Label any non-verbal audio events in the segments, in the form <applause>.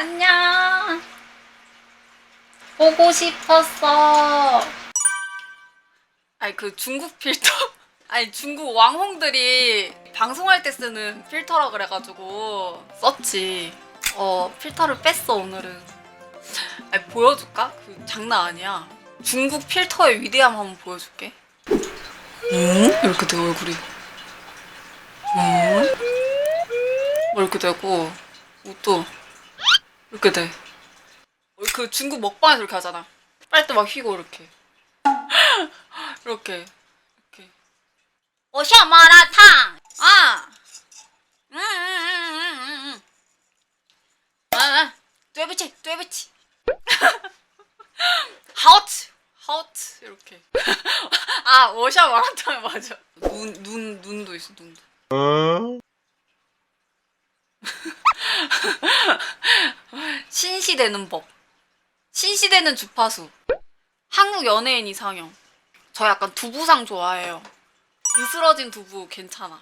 안녕. 보고 싶었어. 아니 그 중국 필터. <laughs> 아니 중국 왕홍들이 방송할 때 쓰는 필터라 그래가지고 썼지. 어 필터를 뺐어 오늘은. 아니 보여줄까? 그 장난 아니야. 중국 필터의 위대함 한번 보여줄게. 응? 이렇게 돼 얼굴이. 응? 뭐 이렇게 되고 옷도 이렇게 돼. 어, 그 중국 먹방에서 이렇게 하잖아. 빨대 막 휘고 이렇게. <laughs> 이렇게. 이렇게. 오셔 마라탕. 아. 음, 음, 음, 음, 음. 음. 아, 아. 뇌부치, 뇌부치. <laughs> 하우트, 하우트 이렇게. <laughs> 아, 오샤 마라탕 맞아. 눈, 눈, 눈도 있어, 눈도. 어? 신시되는 법. 신시되는 주파수. 한국 연예인 이상형. 저 약간 두부상 좋아해요. 으스러진 두부 괜찮아.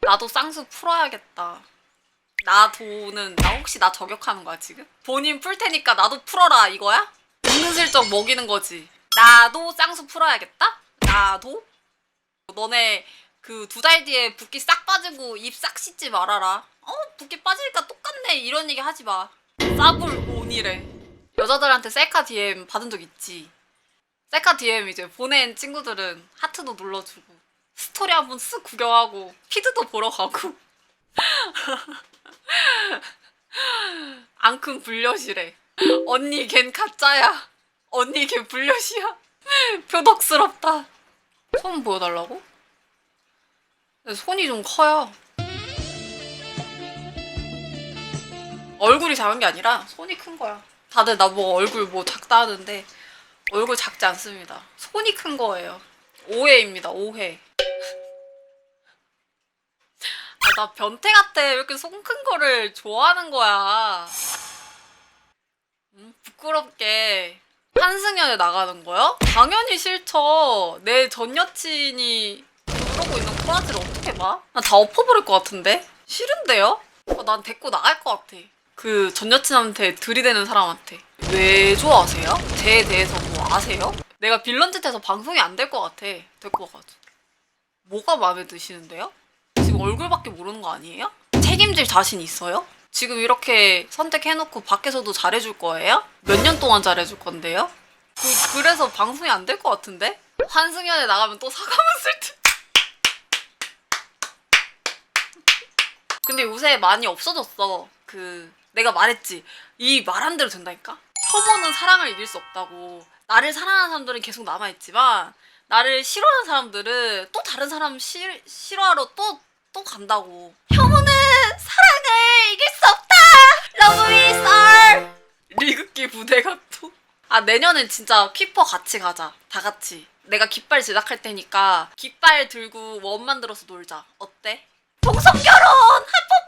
나도 쌍수 풀어야겠다. 나 도는 나 혹시 나 저격하는 거야 지금? 본인 풀 테니까 나도 풀어라 이거야? 은근슬쩍 먹이는 거지. 나도 쌍수 풀어야겠다? 나도? 너네 그 두 달 뒤에 붓기 싹 빠지고 입 싹 씻지 말아라. 어 붓기 빠지니까 똑같네 이런 얘기 하지 마. 싸불 온이래. 여자들한테 셀카 DM 받은 적 있지. 셀카 DM 이제 보낸 친구들은 하트도 눌러주고 스토리 한번 쓱 구경하고 피드도 보러 가고 <laughs> 앙큼 불려시래. 언니 걘 가짜야. 언니 걔 불려시야. 표독스럽다. 손 보여달라고? 손이 좀 커요. 얼굴이 작은 게 아니라 손이 큰 거야. 다들 나 뭐 얼굴 뭐 작다 하는데 얼굴 작지 않습니다. 손이 큰 거예요. 오해입니다. 오해. 아, 나 변태 같아. 왜 이렇게 손 큰 거를 좋아하는 거야. 음, 부끄럽게 한승연에 나가는 거요? 당연히 싫죠. 내 전 여친이 그러고 있는 꼬라지를 어떻게 봐? 나다 엎어버릴 것 같은데? 싫은데요? 어, 난 데리고 나갈 것 같아. 그 전 여친한테 들이대는 사람한테 왜 좋아하세요? 제 대해서 뭐 아세요? 내가 빌런 짓해서 방송이 안 될 것 같아. 데리고 와가지고. 뭐가 마음에 드시는데요? 지금 얼굴밖에 모르는 거 아니에요? 책임질 자신 있어요? 지금 이렇게 선택해놓고 밖에서도 잘해줄 거예요? 몇 년 동안 잘해줄 건데요? 그, 그래서 방송이 안 될 것 같은데? 한승연에 나가면 또 사과문 쓸 듯. 근데 요새 많이 없어졌어. 그 내가 말했지. 이 말한 대로 된다니까. 혐오는 사랑을 이길 수 없다고. 나를 사랑하는 사람들은 계속 남아 있지만 나를 싫어하는 사람들은 또 다른 사람 싫, 싫어하러 또 또 간다고. 혐오는 사랑을 이길 수 없다. Love me, sir. 리그기 부대가 또. 아 내년엔 진짜 퀴퍼 같이 가자. 다 같이. 내가 깃발 제작할 테니까 깃발 들고 원 만들어서 놀자. 어때? 동성 결혼 합법화.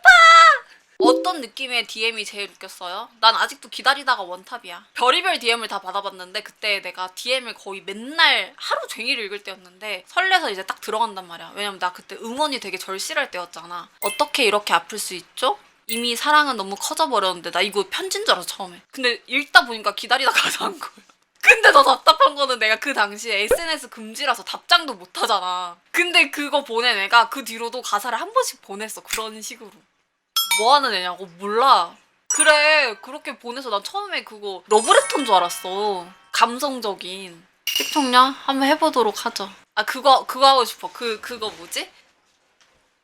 어떤 느낌의 DM이 제일 웃겼어요? 난 아직도 기다리다가 원탑이야. 별의별 DM을 다 받아봤는데 그때 내가 DM을 거의 맨날 하루 종일 읽을 때였는데 설레서 이제 딱 들어간단 말이야. 왜냐면 나 그때 응원이 되게 절실할 때였잖아. 어떻게 이렇게 아플 수 있죠? 이미 사랑은 너무 커져버렸는데 나 이거 편지인 줄 알았어 처음에. 근데 읽다 보니까 기다리다가 <laughs> 한 거야. 근데 더 답답한 거는 내가 그 당시에 SNS 금지라서 답장도 못 하잖아. 근데 그거 보낸 애가 그 뒤로도 가사를 한 번씩 보냈어. 그런 식으로. 뭐 하는 애냐고 몰라. 그래 그렇게 보내서 난 처음에 그거 러브레터인 줄 알았어. 감성적인. 식총냐 한번 해보도록 하죠. 아 그거 그거 하고 싶어. 그 그거 뭐지?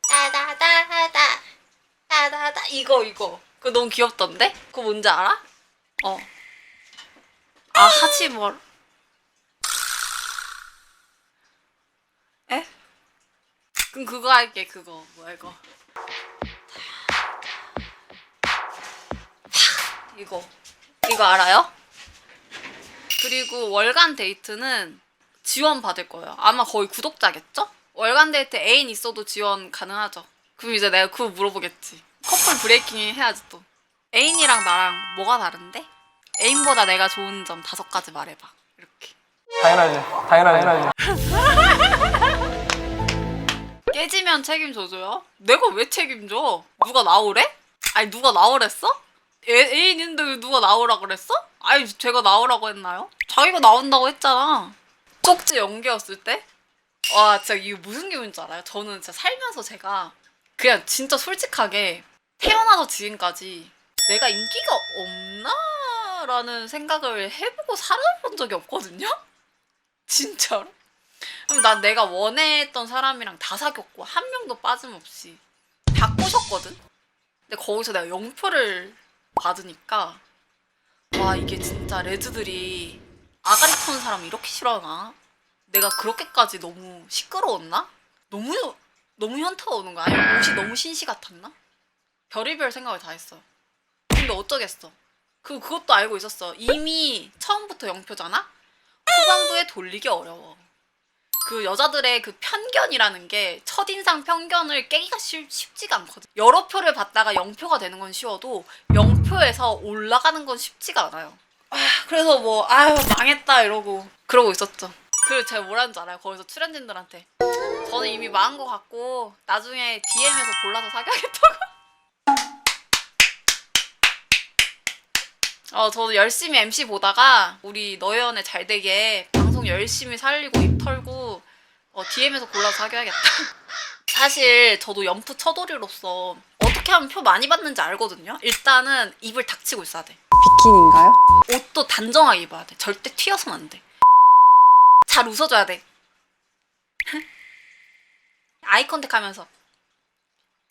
따다다다 따다다 이거 이거. 그거 너무 귀엽던데? 그거 뭔지 알아? 어. 아 하지 뭘. 에? 그럼 그거 할게 그거 뭐야 이거. 이거 이거 알아요? 그리고 월간 데이트는 지원 받을 거예요. 아마 거의 구독자겠죠? 월간 데이트 애인 있어도 지원 가능하죠. 그럼 이제 내가 그거 물어보겠지. 커플 브레이킹 해야지 또. 애인이랑 나랑 뭐가 다른데? 애인보다 내가 좋은 점 다섯 가지 말해봐. 이렇게. 당연하지. 당연하지. <laughs> 깨지면 책임져줘요? 내가 왜 책임져? 누가 나오래? 아니 누가 나오랬어? 애, 애인인데 누가 나오라 그랬어? 아니 제가 나오라고 했나요? 자기가 나온다고 했잖아. 쪽지 연기였을 때? 와 진짜 이게 무슨 기분인지 알아요? 저는 진짜 살면서 제가 그냥 진짜 솔직하게 태어나서 지금까지 내가 인기가 없나? 라는 생각을 해보고 살아본 적이 없거든요? <laughs> 진짜로? 그럼 난 내가 원했던 사람이랑 다 사귀었고 한 명도 빠짐없이 다 꼬셨거든? 근데 거기서 내가 영표를 받으니까 와 이게 진짜 레즈들이 아가리 터는 사람 이렇게 싫어하나? 내가 그렇게까지 너무 시끄러웠나? 너무 너무 현타가 오는 거야? 아니면 옷이 너무 신시 같았나? 별의별 생각을 다 했어. 근데 어쩌겠어. 그 그것도 알고 있었어. 이미 처음부터 영표잖아. 후반부에 돌리기 어려워. 그 여자들의 그 편견이라는 게 첫인상 편견을 깨기가 쉽, 쉽지가 않거든. 여러 표를 받다가 0표가 되는 건 쉬워도 0표에서 올라가는 건 쉽지가 않아요. 아, 그래서 뭐 아유 망했다 이러고 그러고 있었죠. 그리고 제가 뭐라는 줄 알아요? 거기서 출연진들한테 저는 이미 망한 것 같고 나중에 DM에서 골라서 사귀어야겠다고. <laughs> 어, 저도 열심히 MC 보다가 우리 너의 연애 잘 되게 방송 열심히 살리고 입 털고 어, DM에서 골라서 사귀어야겠다. <laughs> 사실 저도 연프 처돌이로서 어떻게 하면 표 많이 받는지 알거든요. 일단은 입을 닥치고 있어야 돼. 비키니인가요? 옷도 단정하게 입어야 돼. 절대 튀어서는 안 돼. 잘 웃어줘야 돼. <laughs> 아이 컨택 하면서.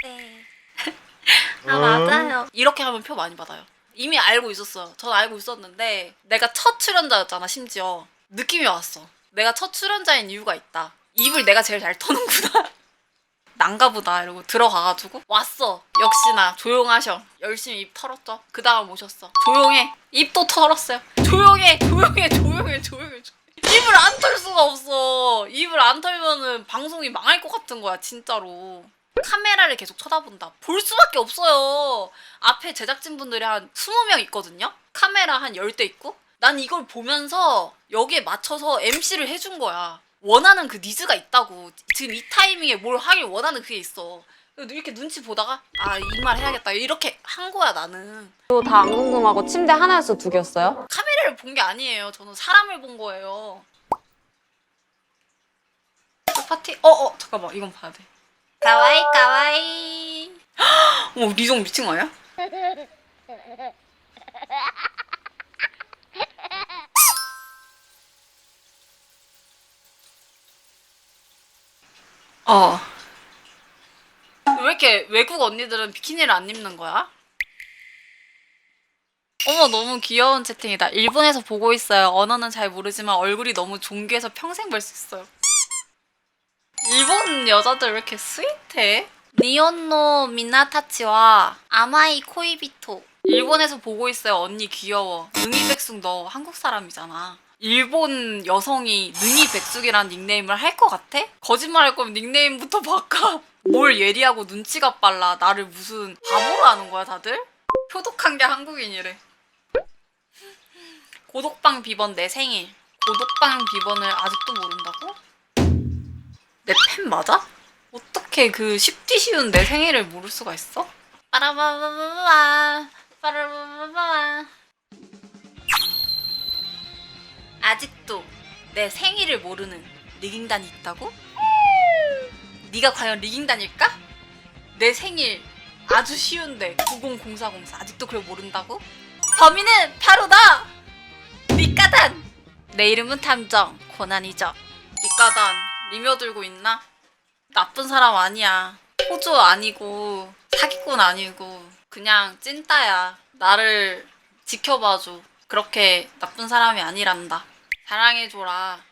네. <laughs> 아, 맞아요. 이렇게 하면 표 많이 받아요. 이미 알고 있었어요. 전 알고 있었는데, 내가 첫 출연자였잖아, 심지어. 느낌이 왔어. 내가 첫 출연자인 이유가 있다. 입을 내가 제일 잘 터는구나. <laughs> 난가 보다 이러고 들어가가지고 왔어. 역시나 조용하셔. 열심히 입 털었죠. 그 다음 오셨어. 조용해. 입도 털었어요. 조용해 조용해 조용해 조용해 입을 안 털 수가 없어. 입을 안 털면은 방송이 망할 것 같은 거야 진짜로. 카메라를 계속 쳐다본다. 볼 수밖에 없어요. 앞에 제작진분들이 한 20명 있거든요? 카메라 한 10대 있고? 난 이걸 보면서 여기에 맞춰서 MC를 해준 거야 원하는 그 니즈가 있다고. 지금 이 타이밍에 뭘 하길 원하는 그게 있어. 이렇게 눈치 보다가 아 이 말 해야겠다. 이렇게 한 거야 나는. 또 다 안 궁금하고 침대 하나였어 두 개였어요? 카메라를 본 게 아니에요. 저는 사람을 본 거예요. 그 파티? 어어 잠깐만. 이건 봐야 돼. 가와이 가와이. <gasps> 어 리정 미친 거 아니야? <laughs> 어. 왜 이렇게 외국 언니들은 비키니를 안 입는 거야? 어머 너무 귀여운 채팅이다. 일본에서 보고 있어요. 언어는 잘 모르지만 얼굴이 너무 존귀해서 평생 볼 수 있어요. 일본 여자들 왜 이렇게 스윗해? 니온노 미나타치와 아마이 코이비토. 일본에서 보고 있어요. 언니 귀여워. 능이 백숙 너 한국 사람이잖아. 일본 여성이 능이 백숙이라는 닉네임을 할 것 같아? 거짓말 할 거면 닉네임부터 바꿔. 뭘 예리하고 눈치가 빨라. 나를 무슨 바보로 하는 거야 다들? 표독한 게 한국인이래. 고독방 비번 내 생일. 고독방 비번을 아직도 모른다고? 내 팬 맞아? 어떻게 그 쉽디 쉬운 내 생일을 모를 수가 있어? 빠라바바바바 아직도 내 생일을 모르는 리깅단이 있다고? 네가 과연 리깅단일까? 내 생일 아주 쉬운데 900404 아직도 그걸 모른다고? 범인은 바로 나! 리까단! 내 이름은 탐정 고난이죠 리까단 리며 들고 있나? 나쁜 사람 아니야 호주 아니고 사기꾼 아니고 그냥 찐따야. 나를 지켜봐줘. 그렇게 나쁜 사람이 아니란다. 사랑해줘라.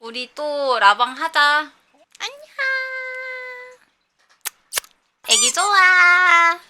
우리 또 라방 하자. 안녕. 애기 좋아